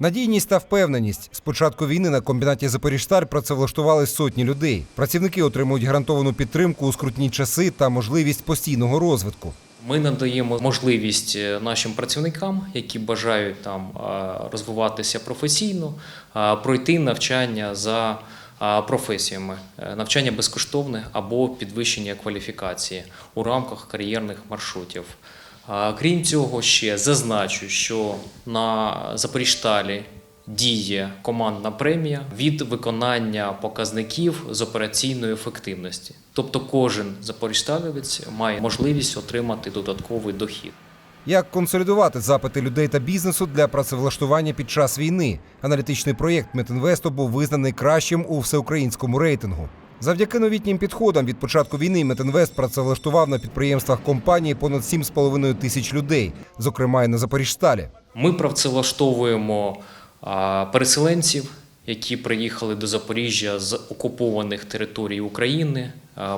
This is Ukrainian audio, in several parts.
Надійність та впевненість. З початку війни на комбінаті Запоріжсталь працевлаштували сотні людей. Працівники отримують гарантовану підтримку у скрутні часи та можливість постійного розвитку. Ми надаємо можливість е, нашим працівникам, які бажають там розвиватися професійно, пройти навчання за професіями, Е, навчання безкоштовне або підвищення кваліфікації у рамках кар'єрних маршрутів. Крім цього, ще зазначу, що на Запоріжталі діє командна премія від виконання показників з операційної ефективності. Тобто кожен запоріжсталівець має можливість отримати додатковий дохід. Як консолідувати запити людей та бізнесу для працевлаштування під час війни? Аналітичний проєкт Метінвесту був визнаний кращим у всеукраїнському рейтингу. Завдяки новітнім підходам від початку війни Метінвест працевлаштував на підприємствах компанії понад 7,5 тисяч людей, зокрема й на Запоріжсталі. Ми працевлаштовуємо переселенців, які приїхали до Запоріжжя з окупованих територій України,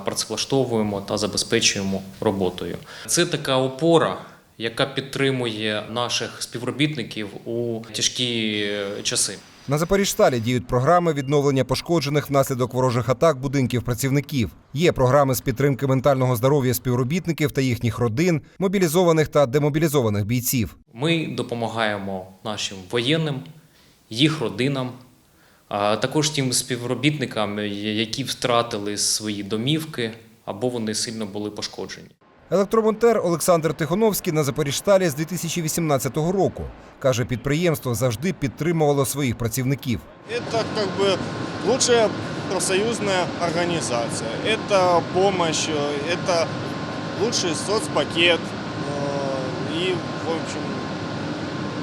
працевлаштовуємо та забезпечуємо роботою. Це така опора, яка підтримує наших співробітників у тяжкі е, часи. На Запоріжсталі діють програми відновлення пошкоджених внаслідок ворожих атак будинків працівників. Є програми з підтримки ментального здоров'я співробітників та їхніх родин, мобілізованих та демобілізованих бійців. Ми допомагаємо нашим воєнним, їх родинам, а також тим співробітникам, які втратили свої домівки або вони сильно були пошкоджені. Електромонтер Олександр Тихоновський на Запоріжсталі з 2018 року. Каже, підприємство завжди підтримувало своїх працівників. Это как бы лучшая профсоюзная организация. Это помощь, э, это лучший соцпакет э, и, в общем,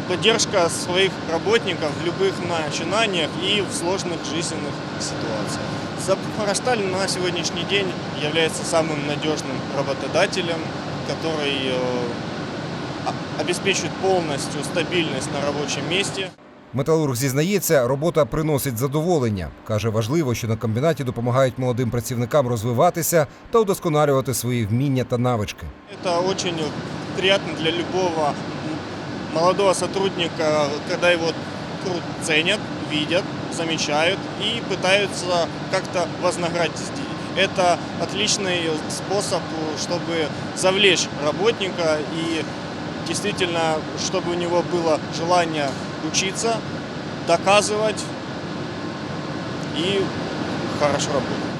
поддержка своих работников в любых начинаниях и в сложных жизненных ситуациях. Запорожсталь на сегодняшний день является самым надежным работодателем, который э, о- обеспечивает полностью стабильность на рабочем месте. Металург зізнається, робота приносить задоволення. Каже, важливо, що на комбінаті допомагають молодим працівникам розвиватися та удосконалювати свої вміння та навички. Это очень приятно для любого молодого сотрудника, когда его ценят, видят, замечают и пытаются как-то вознаградить. Это отличный способ, чтобы завлечь работника и действительно, чтобы у него было желание учиться, доказывать и хорошо работать.